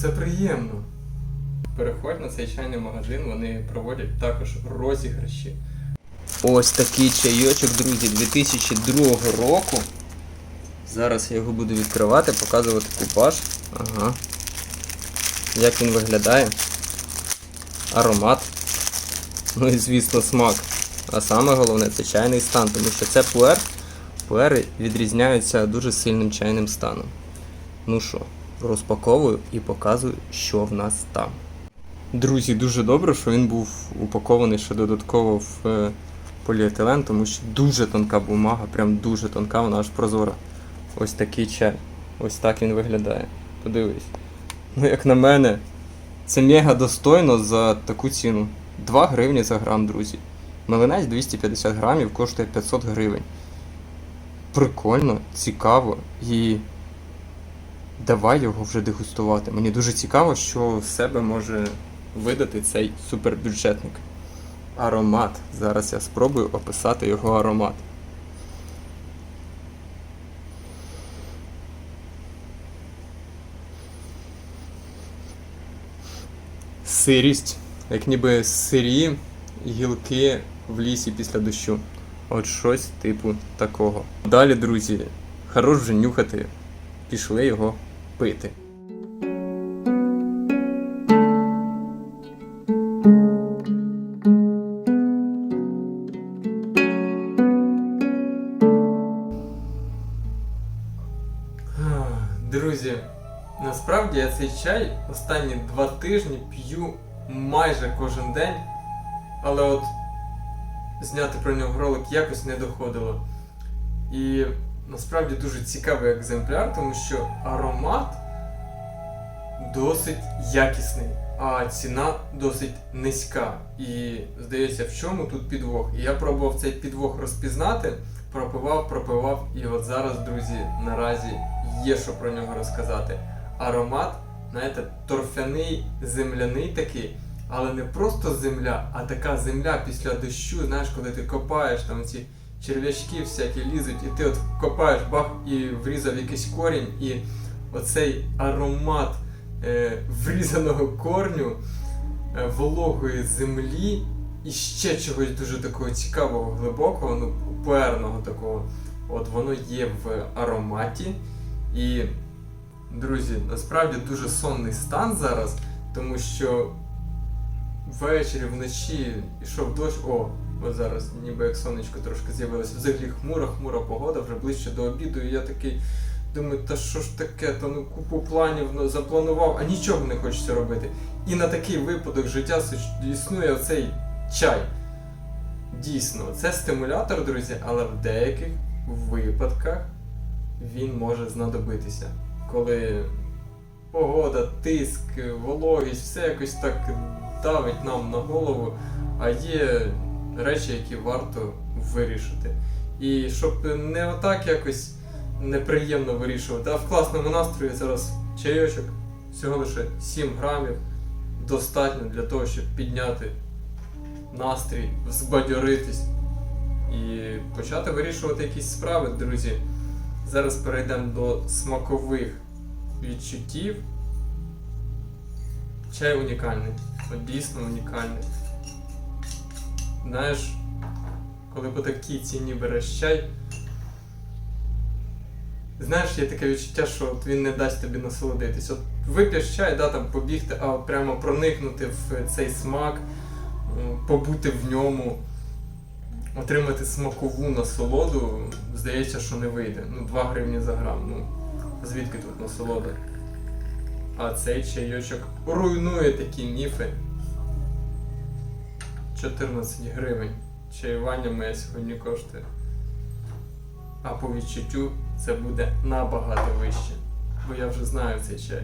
це приємно. Переходь на цей чайний магазин, вони проводять також розіграші. Ось такий чайочок, друзі, 2002 року. Зараз я його буду відкривати, показувати купаж. Ага. Як він виглядає. Аромат. Ну і звісно смак. А саме головне це чайний стан, тому що це пуер. Пуери відрізняються дуже сильним чайним станом. Ну що, розпаковую і показую, що в нас там. Друзі, дуже добре, що він був упакований ще додатково в е, поліетилен, тому що дуже тонка бумага, прям дуже тонка, вона аж прозора. Ось такий чай. Ось так він виглядає. Подивись. Ну, як на мене, це мега достойно за таку ціну. 2 гривні за грам, друзі. Меленець 250 грамів коштує 500 гривень. Прикольно, цікаво і давай його вже дегустувати. Мені дуже цікаво, що з себе може видати цей супербюджетник. Аромат. Зараз я спробую описати його аромат. Сирість, як ніби сирі гілки в лісі після дощу. От щось типу такого. Далі, друзі, хорош вже нюхати. Пішли його пити. Друзі, насправді я цей чай останні два тижні п'ю майже кожен день, але от зняти про нього ролик якось не доходило. І насправді дуже цікавий екземпляр, тому що аромат досить якісний, а ціна досить низька. І здається, в чому тут підвох? І я пробував цей підвох розпізнати, пропивав, пропивав, і от зараз, друзі, наразі є що про нього розказати. Аромат, знаєте, торфяний, земляний такий. Але не просто земля, а така земля після дощу, знаєш, коли ти копаєш, там ці черв'ячки всякі лізуть, і ти от копаєш бах і врізав якийсь корінь, і оцей аромат е, врізаного корню, е, вологої землі і ще чогось дуже такого цікавого, глибокого, ну, пуерного такого. От воно є в ароматі. І, друзі, насправді дуже сонний стан зараз, тому що ввечері, вночі йшов дощ. О, от зараз ніби як сонечко трошки з'явилося. Взагалі хмура, хмура погода, вже ближче до обіду. І я такий думаю, та що ж таке, то ну купу планів ну, запланував, а нічого не хочеться робити. І на такий випадок життя існує оцей чай. Дійсно, це стимулятор, друзі, але в деяких випадках він може знадобитися. Коли погода, тиск, вологість, все якось так давить нам на голову, а є речі, які варто вирішити. І щоб не отак якось неприємно вирішувати, а в класному настрої зараз чайочок, всього лише 7 грамів, достатньо для того, щоб підняти настрій, взбадьоритись і почати вирішувати якісь справи, друзі. Зараз перейдемо до смакових відчуттів. Чай унікальний. Дійсно унікальний. Знаєш, коли по такій ціні береш чай, знаєш, є таке відчуття, що от він не дасть тобі насолодитись. От вип'єш чай, да, там побігти, а прямо проникнути в цей смак, побути в ньому, отримати смакову насолоду, здається, що не вийде. Ну, 2 гривні за грам. Ну, звідки тут насолода? А цей чайочок руйнує такі міфи. 14 гривень. Чаювання моє сьогодні коштує. А по відчуттю це буде набагато вище. Бо я вже знаю цей чай.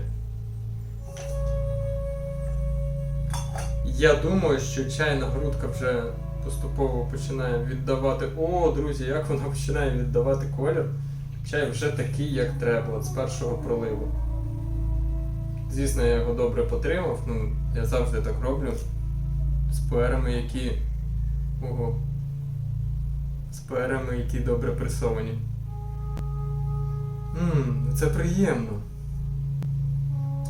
Я думаю, що чайна грудка вже поступово починає віддавати. О, друзі, як вона починає віддавати колір. Чай вже такий, як треба, от з першого проливу. Звісно, я його добре потримав, ну, я завжди так роблю. З пуерами, які. Ого. З пуерами, які добре пресовані. Ммм, це приємно.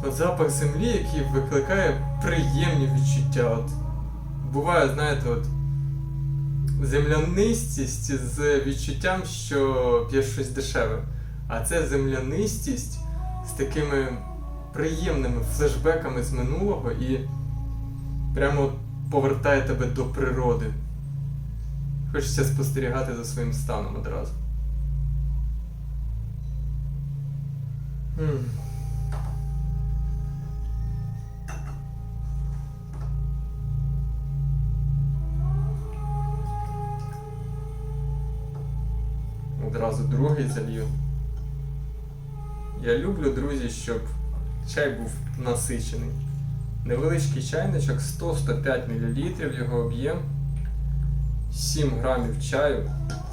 От запах землі, який викликає приємні відчуття. От буває, знаєте, от землянистість з відчуттям, що п'єш щось дешеве. А це землянистість з такими приємними флешбеками з минулого і прямо повертає тебе до природи. Хочеться спостерігати за своїм станом одразу. Одразу другий залью. Я люблю, друзі, щоб чай був насичений. Невеличкий чайничок 100-105 мл його об'єм. 7 грамів чаю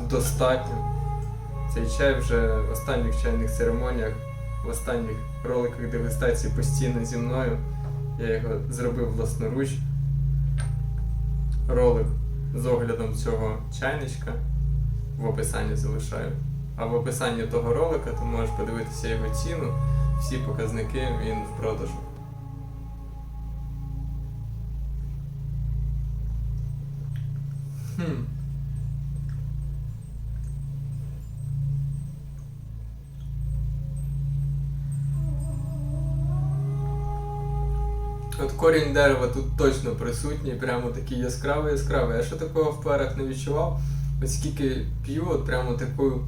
достатньо. Цей чай вже в останніх чайних церемоніях, в останніх роликах дегустації постійно зі мною. Я його зробив власноруч. Ролик з оглядом цього чайничка в описанні залишаю. А в описанні того ролика ти можеш подивитися його ціну, всі показники він в продажу. От корінь дерева тут точно присутній, прямо такий яскравий яскравий. Я ще такого в парах не відчував. Оскільки п'ю, от прямо таку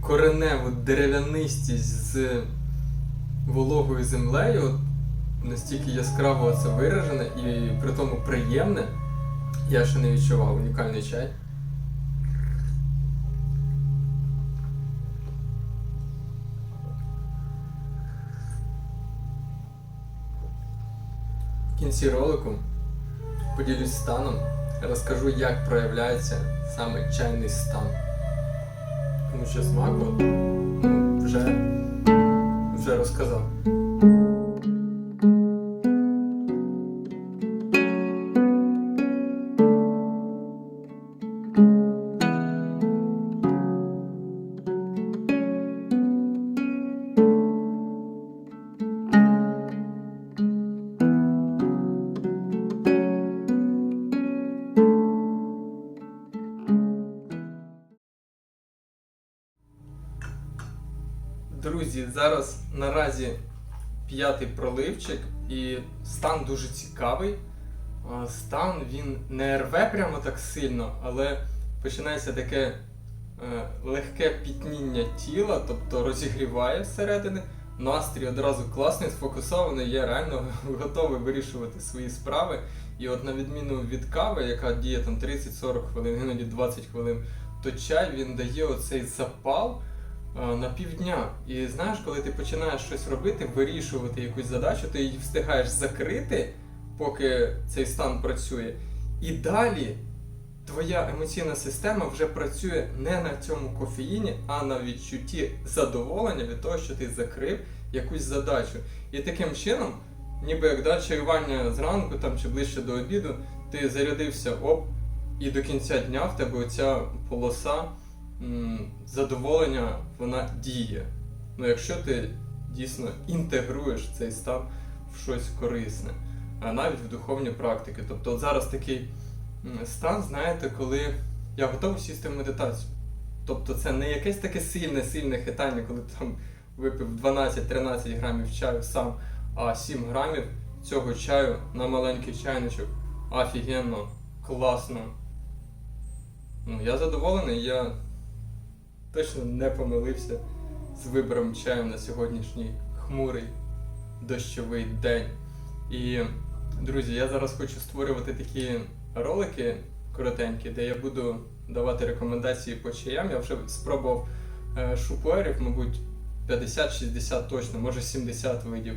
кореневу дерев'янистість з вологою землею, от настільки яскраво це виражене і при тому приємне, я ще не відчував унікальний чай. В кінці ролику поділюсь станом, розкажу, як проявляється саме чайний стан. Тому що смак от, ну, вже, вже розказав. Друзі, зараз наразі п'ятий проливчик і стан дуже цікавий. Стан він не рве прямо так сильно, але починається таке е, легке пітніння тіла, тобто розігріває всередини. Настрій одразу класний, сфокусований, я реально готовий вирішувати свої справи. І от на відміну від кави, яка діє там 30-40 хвилин, іноді 20 хвилин, то чай він дає оцей запал на півдня. І знаєш, коли ти починаєш щось робити, вирішувати якусь задачу, ти її встигаєш закрити, поки цей стан працює. І далі твоя емоційна система вже працює не на цьому кофеїні, а на відчутті задоволення від того, що ти закрив якусь задачу. І таким чином, ніби як да, чаювання зранку там, чи ближче до обіду, ти зарядився оп, і до кінця дня в тебе оця полоса задоволення вона діє. Ну, якщо ти дійсно інтегруєш цей стан в щось корисне, а навіть в духовні практики. Тобто от зараз такий стан, знаєте, коли я готовий сісти в медитацію. Тобто це не якесь таке сильне, сильне хитання, коли там випив 12-13 грамів чаю сам, а 7 грамів цього чаю на маленький чайничок. Офігенно, класно. Ну, я задоволений, я точно не помилився з вибором чаю на сьогоднішній хмурий дощовий день. І, друзі, я зараз хочу створювати такі ролики коротенькі, де я буду давати рекомендації по чаям. Я вже спробував е, шупуерів, мабуть, 50-60 точно, може 70 видів.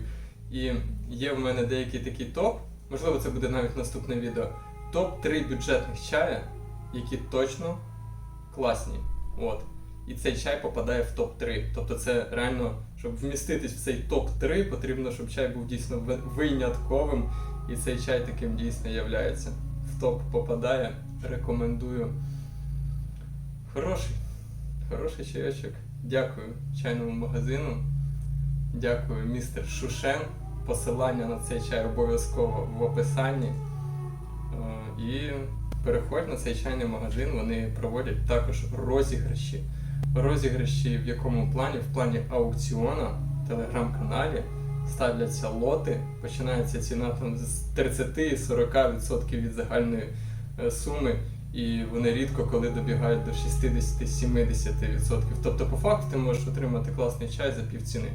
І є в мене деякий такий топ, можливо, це буде навіть наступне відео. Топ-3 бюджетних чая, які точно класні. От. І цей чай попадає в топ-3. Тобто це реально, щоб вміститись в цей топ-3, потрібно, щоб чай був дійсно ви- винятковим. І цей чай таким дійсно являється. В топ попадає. Рекомендую. Хороший, хороший чайочок. Дякую чайному магазину Дякую, містер Шушен. Посилання на цей чай обов'язково в описанні. Е, І переходь на цей чайний магазин, вони проводять також розіграші. Розіграші в якому плані? В плані аукціона в телеграм-каналі ставляться лоти, починається ціна там з 30-40% від загальної е, суми, і вони рідко коли добігають до 60-70%. Тобто, по факту ти можеш отримати класний чай за півціни.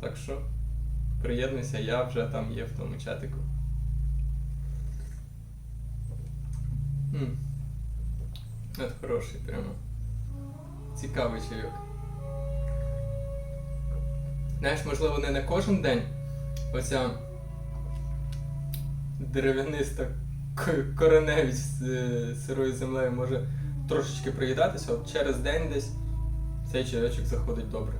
Так що приєднуйся, я вже там є в тому чатику. Це хороший прямо. Цікавий чайок. Знаєш, можливо, не на кожен день оця дерев'яниста ко- кореневість з е, сирою землею може трошечки приїдатися, от через день десь цей чайочок заходить добре.